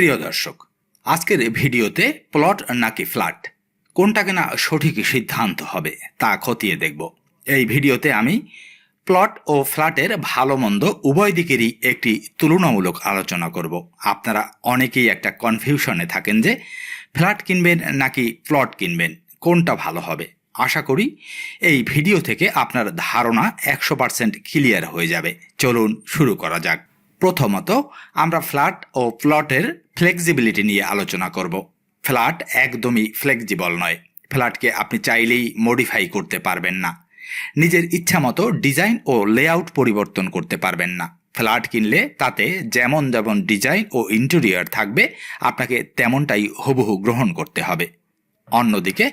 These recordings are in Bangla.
প্রিয় দর্শক, আজকের ভিডিওতে প্লট নাকি ফ্ল্যাট? কোনটা কিনা সঠিক সিদ্ধান্ত হবে তা খতিয়ে দেখব। এই ভিডিওতে আমি প্লট ও ফ্ল্যাটের ভালো মন্দ উভয় দিকেরই একটি তুলনামূলক আলোচনা করব। আপনারা অনেকেই একটা কনফিউশনে থাকেন যে, ফ্ল্যাট কিনবেন নাকি প্লট কিনবেন? কোনটা ভালো হবে? আশা করি এই ভিডিও থেকে আপনার ধারণা একশো পার্সেন্ট ক্লিয়ার হয়ে যাবে। চলুন শুরু করা যাক। প্রথমত আমরা ফ্ল্যাট ও প্লটের ফ্লেক্সিবিলিটি নিয়ে আলোচনা করব। ফ্ল্যাট একদমই ফ্লেক্সিবল নয়। ফ্ল্যাটকে আপনি চাইলেই মডিফাই করতে পারবেন না। নিজের ইচ্ছা মতো ডিজাইন ও লেআউট পরিবর্তন করতে পারবেন না। ফ্ল্যাট কিনলে তাতে যেমন যেমন ডিজাইন ও ইন্টেরিয়র থাকবে, আপনাকে তেমনটাই হুবহু গ্রহণ করতে হবে। অন্যদিকে,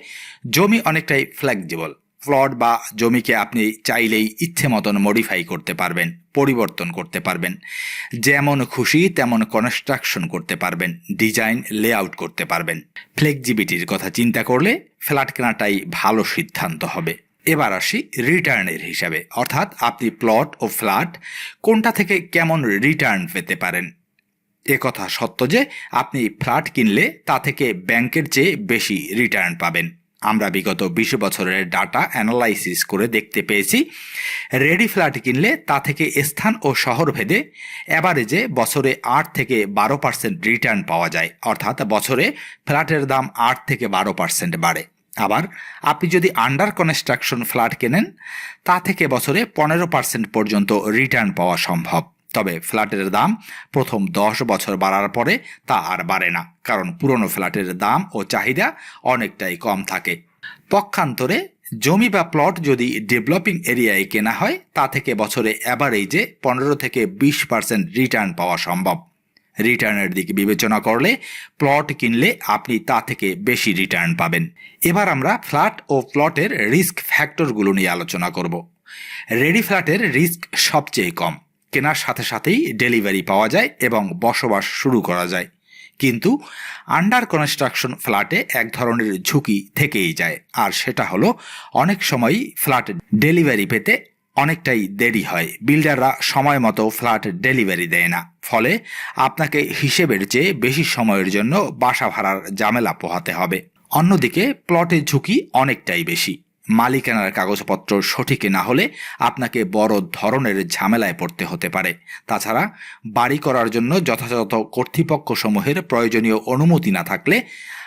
জমি অনেকটাই ফ্লেক্সিবল প্লট বা জমিকে আপনি চাইলেই ইচ্ছে মতন মডিফাই করতে পারবেন, পরিবর্তন করতে পারবেন। যেমন খুশি, তেমন কনস্ট্রাকশন করতে পারবেন ডিজাইন লেআউট করতে পারবেন। ফ্লেক্সিবিলিটির কথা চিন্তা করলে ফ্ল্যাট কেনাটাই ভালো সিদ্ধান্ত হবে। এবার আসি রিটার্নের হিসাবে। অর্থাৎ আপনি প্লট ও ফ্ল্যাট কোনটা থেকে কেমন রিটার্ন পেতে পারেন। কথা সত্য যে, আপনি ফ্ল্যাট কিনলে তা থেকে ব্যাংকের চেয়ে বেশি রিটার্ন পাবেন। আমরা বিগত বিশ বছরের ডাটা অ্যানালাইসিস করে দেখতে পেয়েছি। রেডি ফ্ল্যাট কিনলে তা থেকে স্থান ও শহর ভেদে অ্যাভারেজে বছরে আট থেকে বারো পার্সেন্ট রিটার্ন পাওয়া যায়। অর্থাৎ বছরে ফ্ল্যাটের দাম আট থেকে বারো পার্সেন্ট বাড়ে। আবার আপনি যদি আন্ডার কনস্ট্রাকশন ফ্ল্যাট কেনেন, তা থেকে বছরে পনেরো পার্সেন্ট পর্যন্ত রিটার্ন পাওয়া সম্ভব। তবে ফ্ল্যাটের দাম প্রথম দশ বছর বাড়ার পরে তা আর বাড়ে না, কারণ পুরনো ফ্ল্যাটের দাম ও চাহিদা অনেকটাই কম থাকে। পক্ষান্তরে জমি বা প্লট যদি ডেভেলপিং এরিয়ায় কেনা হয়, তা থেকে বছরে অ্যাভারেজে পনেরো থেকে বিশ পার্সেন্ট রিটার্ন পাওয়া সম্ভব। রিটার্নের দিকে বিবেচনা করলে প্লট কিনলে আপনি তা থেকে বেশি রিটার্ন পাবেন। এবার আমরা ফ্ল্যাট ও প্লটের রিস্ক ফ্যাক্টরগুলো নিয়ে আলোচনা করব। রেডি ফ্ল্যাটের রিস্ক সবচেয়ে কম। কেনার সাথে সাথেই ডেলিভারি পাওয়া যায় এবং বসবাস শুরু করা যায়। কিন্তু আন্ডার কনস্ট্রাকশন ফ্ল্যাটে এক ধরনের ঝুঁকি থেকেই যায়। আর সেটা হলো, অনেক সময়ই ফ্ল্যাট ডেলিভারি পেতে অনেকটাই দেরি হয়। বিল্ডাররা সময় মতো ফ্ল্যাট ডেলিভারি দেয় না। ফলে আপনাকে হিসেবের চেয়ে বেশি সময়ের জন্য বাসা ভাড়ার ঝামেলা পোহাতে হবে। অন্যদিকে, প্লটের ঝুঁকি অনেকটাই বেশি। মালিকানার কাগজপত্র সঠিক না হলে আপনাকে বড় ধরনের ঝামেলায় পড়তে হতে পারে। তাছাড়া বাড়ি করার জন্য যথাযথ কর্তৃপক্ষ সমূহের প্রয়োজনীয় অনুমতি না থাকলে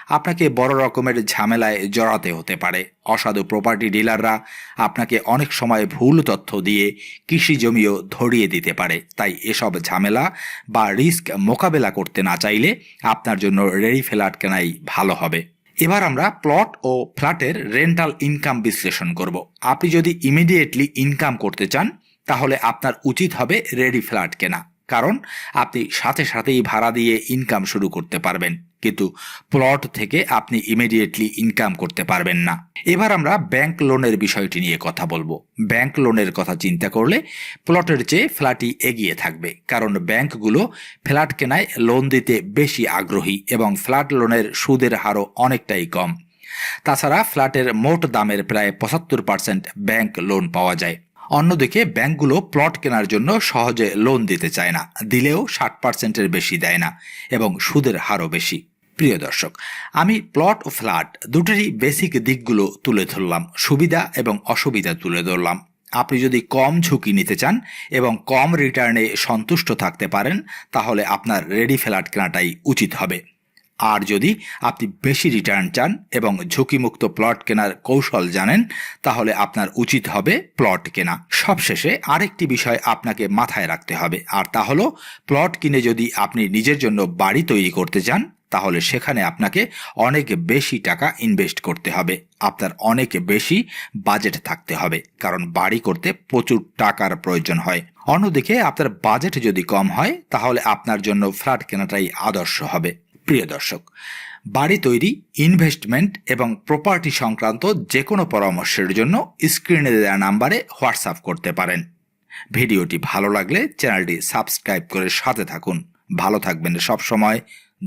আপনাকে বড় রকমের ঝামেলায় জড়াতে হতে পারে। অসাধু প্রপার্টি ডিলাররা আপনাকে অনেক সময় ভুল তথ্য দিয়ে কৃষি জমিও ধরিয়ে দিতে পারে। তাই এসব ঝামেলা বা রিস্ক মোকাবেলা করতে না চাইলে আপনার জন্য রেডি ফ্ল্যাট কেনাই ভালো হবে। এবার আমরা প্লট ও ফ্ল্যাটের রেন্টাল ইনকাম বিশ্লেষণ করব। আপনি যদি ইমিডিয়েটলি ইনকাম করতে চান, তাহলে আপনার উচিত হবে রেডি ফ্ল্যাট কেনা। কারণ আপনি সাথে সাথেই ভাড়া দিয়ে ইনকাম শুরু করতে পারবেন। কিন্তু প্লট থেকে আপনি ইমিডিয়েটলি ইনকাম করতে পারবেন না। এবার আমরা ব্যাংক লোনের বিষয়টি নিয়ে কথা বলব। ব্যাংক লোনের কথা চিন্তা করলে প্লটের চেয়ে ফ্ল্যাটই এগিয়ে থাকবে। কারণ ব্যাংকগুলো ফ্ল্যাট কেনায় লোন দিতে বেশি আগ্রহী এবং ফ্ল্যাট লোনের সুদের হারও অনেকটাই কম। তাছাড়া ফ্ল্যাটের মোট দামের প্রায় পঁচাত্তর পার্সেন্ট ব্যাংক লোন পাওয়া যায়। অন্যদিকে ব্যাংকগুলো প্লট কেনার জন্য সহজে লোন দিতে চায় না, দিলেও ষাট পার্সেন্টের বেশি দেয় না এবং সুদের হারও বেশি। প্রিয় দর্শক, আমি প্লট ও ফ্ল্যাট দুটোরই বেসিক দিকগুলো তুলে ধরলাম, সুবিধা এবং অসুবিধা তুলে ধরলাম। আপনি যদি কম ঝুঁকি নিতে চান এবং কম রিটার্নে সন্তুষ্ট থাকতে পারেন, তাহলে আপনার রেডি ফ্ল্যাট কেনাটাই উচিত হবে। আর যদি আপনি বেশি রিটার্ন চান এবং ঝুঁকিমুক্ত প্লট কেনার কৌশল জানেন, তাহলে আপনার উচিত হবে প্লট কেনা। সবশেষে আরেকটি বিষয় আপনাকে মাথায় রাখতে হবে, আর তা হলো প্লট কিনে যদি আপনি নিজের জন্য বাড়ি তৈরি করতে চান, তাহলে সেখানে আপনাকে অনেক বেশি টাকা ইনভেস্ট করতে হবে। আপনার অনেক বেশি বাজেট থাকতে হবে, কারণ বাড়ি করতে প্রচুর টাকার প্রয়োজন হয়। অন্যদিকে আপনার বাজেট যদি কম হয়, তাহলে আপনার জন্য ফ্ল্যাট কেনাটাই আদর্শ হবে। প্রিয় দর্শক বাড়ি তৈরি ইনভেস্টমেন্ট এবং প্রপার্টি সংক্রান্ত যে কোনো পরামর্শের জন্য স্ক্রিনে দেওয়া নাম্বারে হোয়াটসঅ্যাপ করতে পারেন। ভিডিওটি ভালো লাগলে চ্যানেলটি সাবস্ক্রাইব করে সাথে থাকুন। ভালো থাকবেন সবসময়।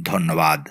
ধন্যবাদ।